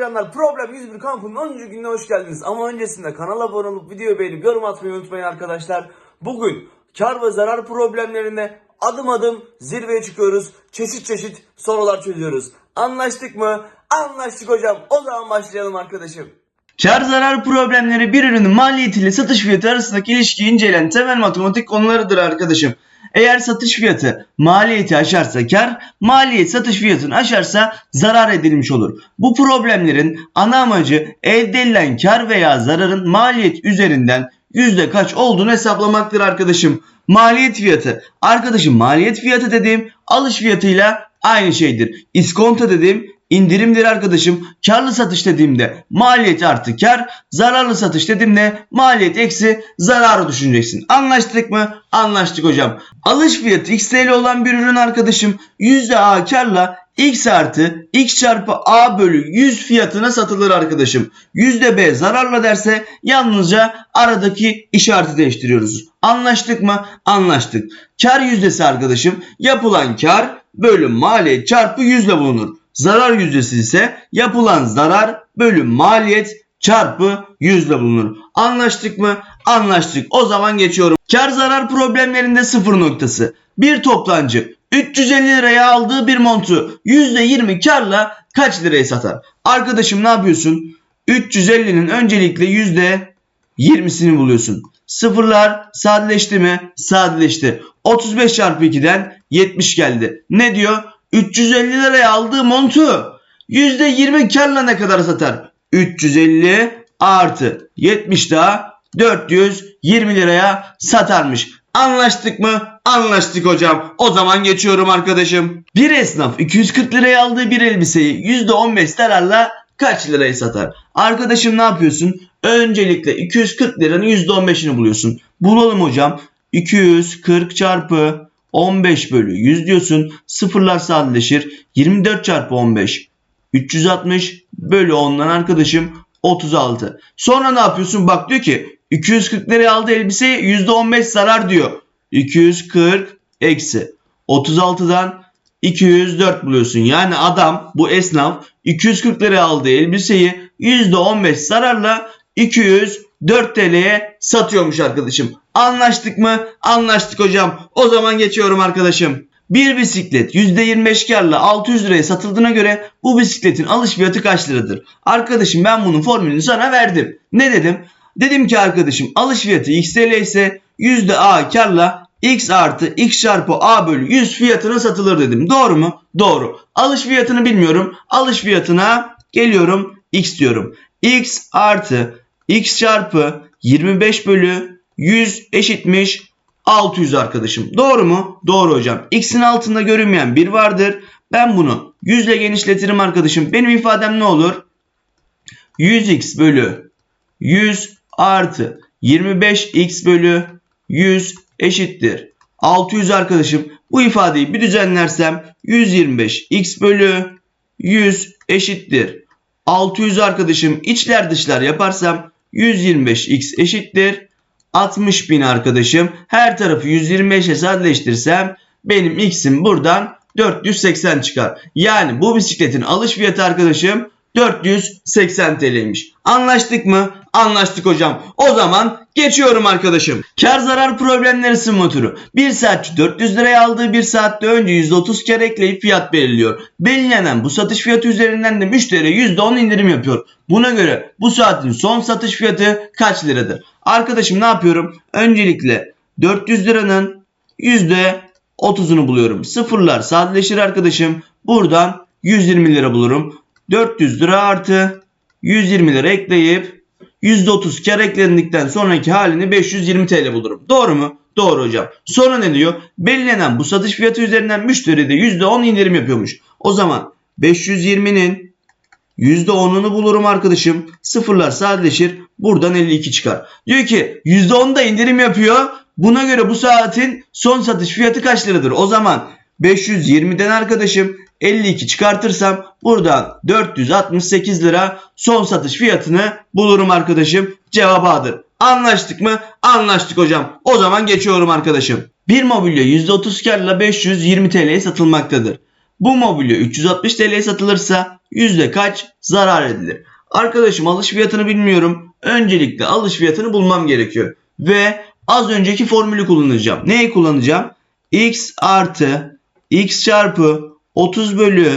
Canlar Problem 101 kampının 10. gününe hoş geldiniz. Ama öncesinde kanala abone olup videoyu beğenip yorum atmayı unutmayın arkadaşlar. Bugün kar ve zarar problemlerine adım adım zirveye çıkıyoruz. Çeşit çeşit sorular çözüyoruz. Anlaştık mı? Anlaştık hocam. O zaman başlayalım arkadaşım. Kar zarar problemleri bir ürünün maliyetiyle satış fiyatı arasındaki ilişkiyi inceleyen temel matematik konularıdır arkadaşım. Eğer satış fiyatı maliyeti aşarsa kar, maliyet satış fiyatını aşarsa zarar edilmiş olur. Bu problemlerin ana amacı elde edilen kar veya zararın maliyet üzerinden yüzde kaç olduğunu hesaplamaktır arkadaşım. Maliyet fiyatı. Arkadaşım maliyet fiyatı dediğim alış fiyatıyla aynı şeydir. İskonto dediğim indirimdir arkadaşım. Karlı satış dediğimde maliyet artı kar, zararlı satış dediğimde maliyet eksi zararı düşüneceksin. Anlaştık mı? Anlaştık hocam. Alış fiyatı x olan bir ürün arkadaşım %a karla x artı x çarpı a bölü 100 fiyatına satılır arkadaşım. %b zararla derse yalnızca aradaki işareti değiştiriyoruz. Anlaştık mı? Anlaştık. Kar yüzdesi arkadaşım yapılan kar bölü maliyet çarpı 100 ile bulunur. Zarar yüzdesi ise yapılan zarar bölü maliyet çarpı 100 ile bulunur. Anlaştık mı? Anlaştık. O zaman geçiyorum. Kar zarar problemlerinde sıfır noktası. Bir toplancı 350 liraya aldığı bir montu %20 karla kaç liraya satar? Arkadaşım ne yapıyorsun? 350'nin öncelikle %20'sini buluyorsun. Sıfırlar sadeleşti mi? Sadeleşti. 35 çarpı 2'den 70 geldi. Ne diyor? 350 liraya aldığı montu %20 karla ne kadar satar? 350 artı 70 daha 420 liraya satarmış. Anlaştık mı? Anlaştık hocam. O zaman geçiyorum arkadaşım. Bir esnaf 240 liraya aldığı bir elbiseyi %15 zararla kaç liraya satar? Arkadaşım ne yapıyorsun? Öncelikle 240 liranın %15'ini buluyorsun. Bulalım hocam. 240 çarpı 15 bölü 100 diyorsun. Sıfırlar sadeleşir. 24 çarpı 15. 360 bölü 10'dan arkadaşım 36. Sonra ne yapıyorsun? Bak diyor ki 240 liraya aldığı elbiseye %15 zarar diyor. 240 eksi 36'dan 204 buluyorsun. Yani adam bu esnaf 240 liraya aldığı elbiseyi %15 zararla 204 TL'ye satıyormuş arkadaşım. Anlaştık mı? Anlaştık hocam. O zaman geçiyorum arkadaşım. Bir bisiklet %25 karla 600 liraya satıldığına göre bu bisikletin alış fiyatı kaç liradır? Arkadaşım ben bunun formülünü sana verdim. Ne dedim? Dedim ki arkadaşım alış fiyatı x TL ise %a karla x artı x çarpı a bölü 100 fiyatına satılır dedim. Doğru mu? Doğru. Alış fiyatını bilmiyorum. Alış fiyatına geliyorum x diyorum. x artı x çarpı 25 bölü 100 eşitmiş 600 arkadaşım. Doğru mu? Doğru hocam. X'in altında görünmeyen 1 vardır. Ben bunu 100 ile genişletirim arkadaşım. Benim ifadem ne olur? 100x bölü 100 artı 25x bölü 100 eşittir. 600 arkadaşım. Bu ifadeyi bir düzenlersem 125x bölü 100 eşittir. 600 arkadaşım içler dışlar yaparsam 125x eşittir. 60 bin arkadaşım. Her tarafı 125'e sadeleştirsem benim x'im buradan 480 çıkar. Yani bu bisikletin alış fiyatı arkadaşım 480 TL'ymiş. Anlaştık mı? Anlaştık hocam. O zaman geçiyorum arkadaşım. Kar zarar problemleri ısınma turu. Bir saatçi 400 liraya aldığı bir saatte önce %30 kar ekleyip fiyat belirliyor. Belirlenen bu satış fiyatı üzerinden de müşteri %10 indirim yapıyor. Buna göre bu saatin son satış fiyatı kaç liradır? Arkadaşım ne yapıyorum? Öncelikle 400 liranın %30'unu buluyorum. Sıfırlar sadeleşir arkadaşım. Buradan 120 lira bulurum. 400 lira artı 120 lira ekleyip %30 kar eklendikten sonraki halini 520 TL bulurum. Doğru mu? Doğru hocam. Sonra ne diyor? Belirlenen bu satış fiyatı üzerinden müşteri de %10 indirim yapıyormuş. O zaman 520'nin %10'unu bulurum arkadaşım. Sıfırlar sadeleşir. Buradan 52 çıkar. Diyor ki %10 da indirim yapıyor. Buna göre bu saatin son satış fiyatı kaç liradır? O zaman 520'den arkadaşım 52 çıkartırsam buradan 468 lira son satış fiyatını bulurum arkadaşım. Cevap A'dır. Anlaştık mı? Anlaştık hocam. O zaman geçiyorum arkadaşım. Bir mobilya %30 karla 520 TL'ye satılmaktadır. Bu mobilya 360 TL'ye satılırsa yüzde kaç zarar edilir? Arkadaşım alış fiyatını bilmiyorum. Öncelikle alış fiyatını bulmam gerekiyor. Ve az önceki formülü kullanacağım. Neyi kullanacağım? x artı x çarpı 30 bölü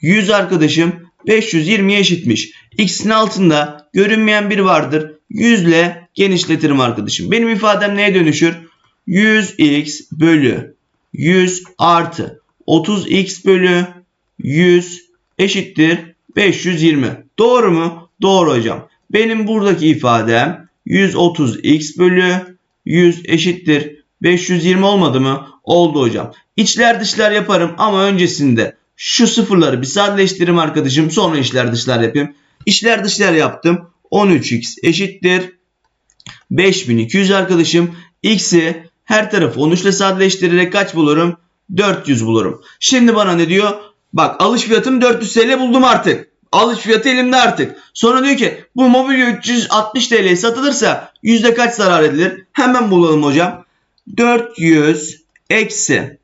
100 arkadaşım 520'ye eşitmiş. X'in altında görünmeyen bir vardır. 100 ile genişletirim arkadaşım. Benim ifadem neye dönüşür? 100x bölü 100 artı 30x bölü 100 eşittir 520. Doğru mu? Doğru hocam. Benim buradaki ifadem 130x bölü 100 eşittir 520 olmadı mı? Oldu hocam. İçler dışlar yaparım ama öncesinde şu sıfırları bir sadeleştiririm arkadaşım. Sonra içler dışlar yapayım. İçler dışlar yaptım. 13x eşittir 5200 arkadaşım. X'i her tarafı 13 ile sadeleştirerek kaç bulurum? 400 bulurum. Şimdi bana ne diyor? Bak alış fiyatım 400 TL buldum artık. Alış fiyatı elimde artık. Sonra diyor ki bu mobilya 360 TL'ye satılırsa yüzde kaç zarar edilir? Hemen bulalım hocam. 400 eksi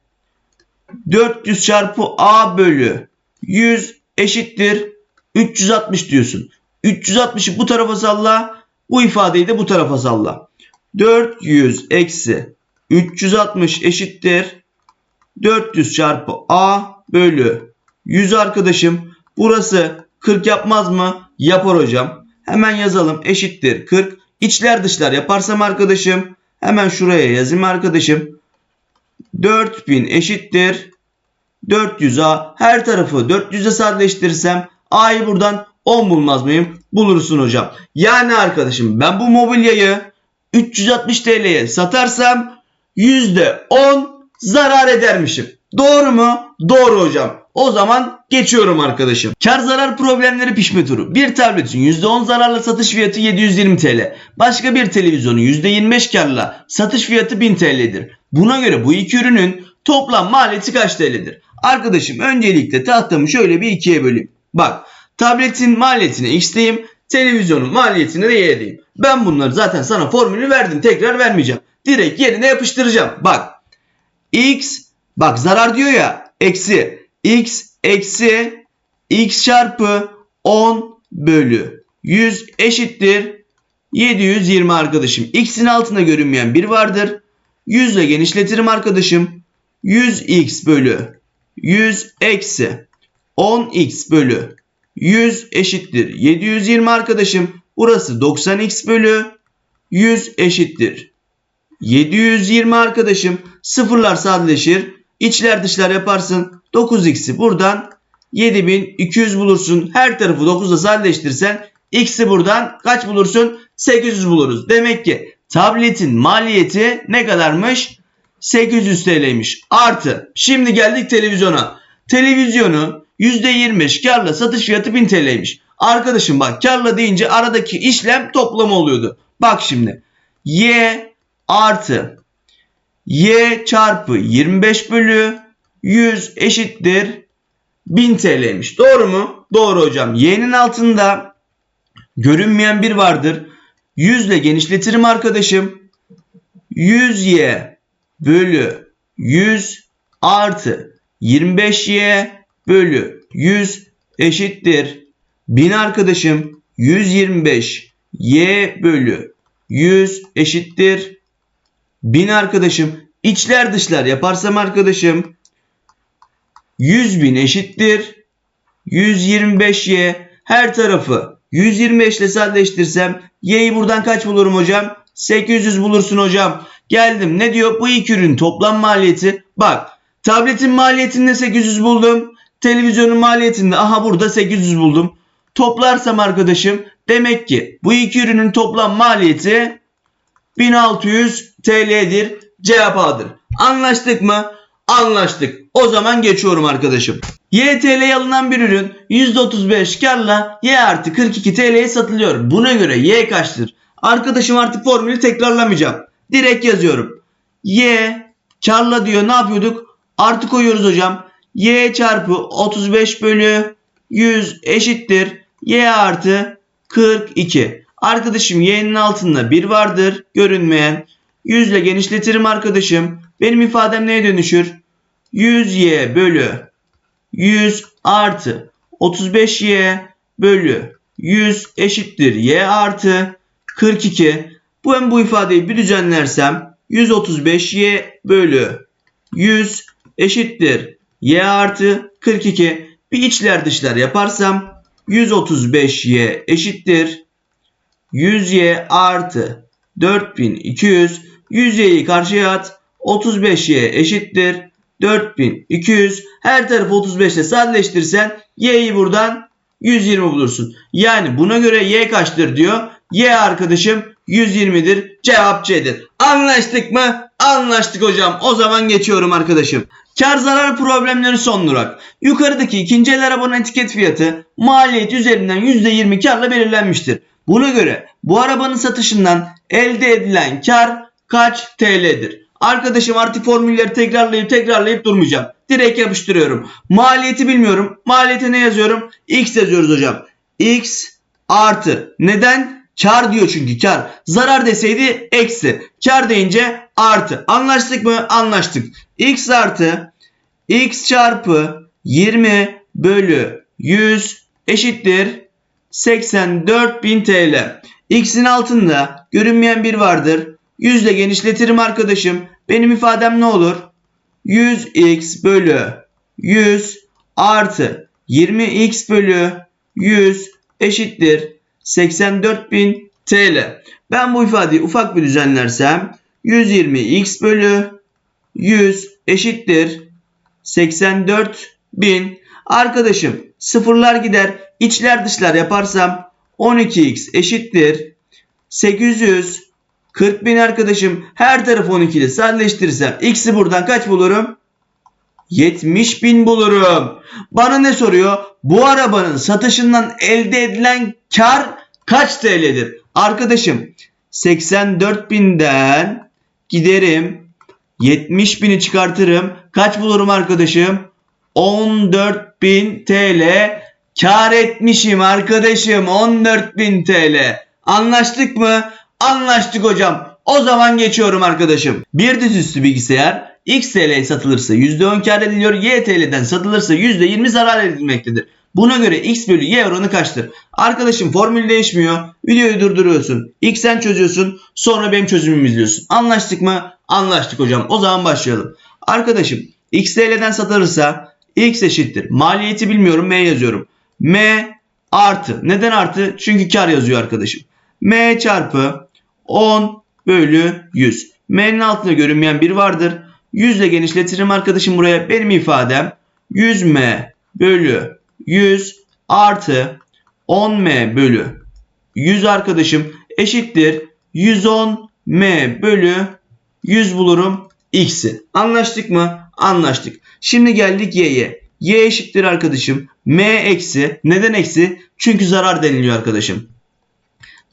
400 çarpı A bölü 100 eşittir 360 diyorsun. 360'ı bu tarafa salla. Bu ifadeyi de bu tarafa salla. 400 eksi 360 eşittir 400 çarpı A bölü 100 arkadaşım. Burası 40 yapmaz mı? Yapar hocam. Hemen yazalım. Eşittir 40. İçler dışlar yaparsam arkadaşım. Hemen şuraya yazayım arkadaşım. 4000 eşittir 400A. Her tarafı 400'e sadeleştirirsem A'yı buradan 10 bulmaz mıyım? Bulursun hocam. Yani arkadaşım ben bu mobilyayı 360 TL'ye satarsam %10 zarar edermişim. Doğru mu? Doğru hocam. O zaman geçiyorum arkadaşım. Kar zarar problemleri pişme turu. Bir tabletin %10 zararla satış fiyatı 720 TL. Başka bir televizyonun %25 karla satış fiyatı 1000 TL'dir. Buna göre bu iki ürünün toplam maliyeti kaç TL'dir? Arkadaşım öncelikle tahtamı şöyle bir ikiye böleyim. Bak tabletin maliyetine x diyeyim. Televizyonun maliyetine de y diyeyim. Ben bunları zaten sana formülü verdim. Tekrar vermeyeceğim. Direkt yerine yapıştıracağım. Bak x bak zarar diyor ya eksi x eksi x çarpı 10 bölü 100 eşittir 720 arkadaşım. X'in altında görünmeyen bir vardır. 100 ile genişletirim arkadaşım. 100x bölü 100 eksi 10x bölü 100 eşittir 720 arkadaşım. Burası 90x bölü 100 eşittir 720 arkadaşım. Sıfırlar sadeleşir. İçler dışlar yaparsın. 9x'i buradan 7200 bulursun. Her tarafı 9'la sadeleştirsen x'i buradan kaç bulursun? 800 buluruz. Demek ki tabletin maliyeti ne kadarmış? 800 TL'ymiş. Artı şimdi geldik televizyona. Televizyonu %25 karla satış fiyatı 1000 TL'ymiş. Arkadaşım bak karla deyince aradaki işlem toplama oluyordu. Bak şimdi. Y artı y çarpı 25 bölü 100 eşittir 1000 TL'ymiş. Doğru mu? Doğru hocam. Y'nin altında görünmeyen bir vardır. 100 ile genişletirim arkadaşım. 100y bölü 100 artı 25y bölü 100 eşittir 1000 arkadaşım. 125 y bölü 100 eşittir 1000 arkadaşım. İçler dışlar yaparsam arkadaşım 100 bin eşittir 125y her tarafı 125 ile sadeleştirsem y'yi buradan kaç bulurum hocam? 800 bulursun hocam. Geldim ne diyor? Bu iki ürün toplam maliyeti. Bak tabletin maliyetinde 800 buldum. Televizyonun maliyetinde aha burada 800 buldum. Toplarsam arkadaşım demek ki bu iki ürünün toplam maliyeti 1600 TL'dir. Cevap A'dır. Anlaştık mı? Anlaştık. O zaman geçiyorum arkadaşım. YTL'ye alınan bir ürün %35 karla Y artı 42 TL'ye satılıyor. Buna göre Y kaçtır? Arkadaşım artık formülü tekrarlamayacağım. Direkt yazıyorum. Y karla diyor ne yapıyorduk? Artı koyuyoruz hocam. Y çarpı 35 bölü 100 eşittir. Y artı 42. Arkadaşım y'nin altında 1 vardır. Görünmeyen. 100 ile genişletirim arkadaşım. Benim ifadem neye dönüşür? 100y bölü 100 artı 35y bölü 100 eşittir y artı 42. Bu hem bu ifadeyi bir düzenlersem 135y bölü 100 eşittir y artı 42. Bir içler dışlar yaparsam 135y eşittir 100y artı 4200 100y'yi karşıya at 35y eşittir 4200 her tarafı 35 ile sadeleştirsen y'yi buradan 120 bulursun. Yani buna göre y kaçtır diyor. Y arkadaşım 120'dir. Cevap C'dir. Anlaştık mı? Anlaştık hocam. O zaman geçiyorum arkadaşım. Kar zarar problemleri son durak. Yukarıdaki ikinci el arabanın etiket fiyatı maliyet üzerinden %20 karla belirlenmiştir. Buna göre bu arabanın satışından elde edilen kar kaç TL'dir? Arkadaşım artık formülleri tekrarlayıp tekrarlayıp durmayacağım. Direkt yapıştırıyorum. Maliyeti bilmiyorum. Maliyete ne yazıyorum? X yazıyoruz hocam. X artı. Neden? Kar diyor çünkü kar. Zarar deseydi eksi. Kar deyince artı. Anlaştık mı? Anlaştık. X artı X çarpı 20 bölü 100 eşittir 84.000 TL. X'in altında görünmeyen bir vardır. 100 ile genişletirim arkadaşım. Benim ifadem ne olur? 100x bölü 100 artı 20x bölü 100 eşittir 84.000 TL. Ben bu ifadeyi ufak bir düzenlersem 120x bölü 100 eşittir 84.000. Arkadaşım sıfırlar gider içler dışlar yaparsam 12x eşittir 800 40 bin arkadaşım her tarafı 12 ile sadeleştirirsem x'i buradan kaç bulurum? 70 bin bulurum. Bana ne soruyor? Bu arabanın satışından elde edilen kar kaç TL'dir? Arkadaşım 84 binden giderim 70 bini çıkartırım. Kaç bulurum arkadaşım? 14 bin TL kar etmişim arkadaşım 14 bin TL. Anlaştık mı? Anlaştık hocam. O zaman geçiyorum arkadaşım. Bir dizüstü bilgisayar X TL'ye satılırsa %10 kar ediliyor. Y TL'den satılırsa %20 zarar edilmektedir. Buna göre X bölü Y oranı kaçtır? Arkadaşım formül değişmiyor. Videoyu durduruyorsun. X sen çözüyorsun. Sonra benim çözümümü izliyorsun. Anlaştık mı? Anlaştık hocam. O zaman başlayalım. Arkadaşım X TL'den satılırsa X eşittir. Maliyeti bilmiyorum. M yazıyorum. M artı. Neden artı? Çünkü kar yazıyor arkadaşım. M çarpı 10 bölü 100. M'nin altında görünmeyen bir vardır. 100 ile genişletirim arkadaşım buraya. Benim ifadem 100M bölü 100 artı 10M bölü 100 arkadaşım eşittir 110M bölü 100 bulurum x'i. Anlaştık mı? Anlaştık. Şimdi geldik y'ye. Y eşittir arkadaşım. M eksi. Neden eksi? Çünkü zarar deniliyor arkadaşım.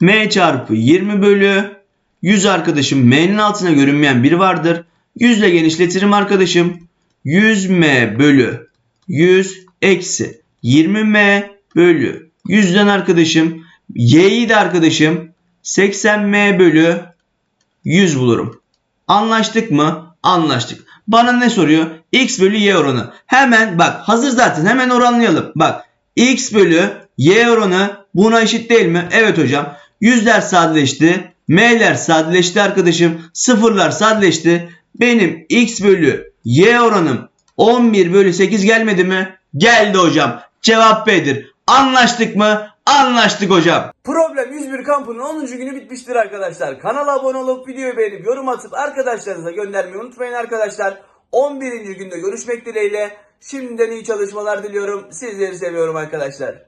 M çarpı 20 bölü 100 arkadaşım. M'nin altına görünmeyen bir vardır. 100 ile genişletirim arkadaşım. 100M bölü 100 eksi 20M bölü 100'den arkadaşım. Y'yi de arkadaşım 80M bölü 100 bulurum. Anlaştık mı? Anlaştık. Bana ne soruyor? X bölü Y oranı. Hemen bak hazır zaten hemen oranlayalım. Bak X bölü Y oranı buna eşit değil mi? Evet hocam. Yüzler sadeleşti. M'ler sadeleşti arkadaşım. Sıfırlar sadeleşti. Benim X bölü Y oranım 11 bölü 8 gelmedi mi? Geldi hocam. Cevap B'dir. Anlaştık mı? Anlaştık hocam. Problem 101 kampının 10. günü bitmiştir arkadaşlar. Kanala abone olup videoyu beğenip yorum atıp arkadaşlarınıza göndermeyi unutmayın arkadaşlar. 11. günde görüşmek dileğiyle. Şimdiden iyi çalışmalar diliyorum. Sizleri seviyorum arkadaşlar.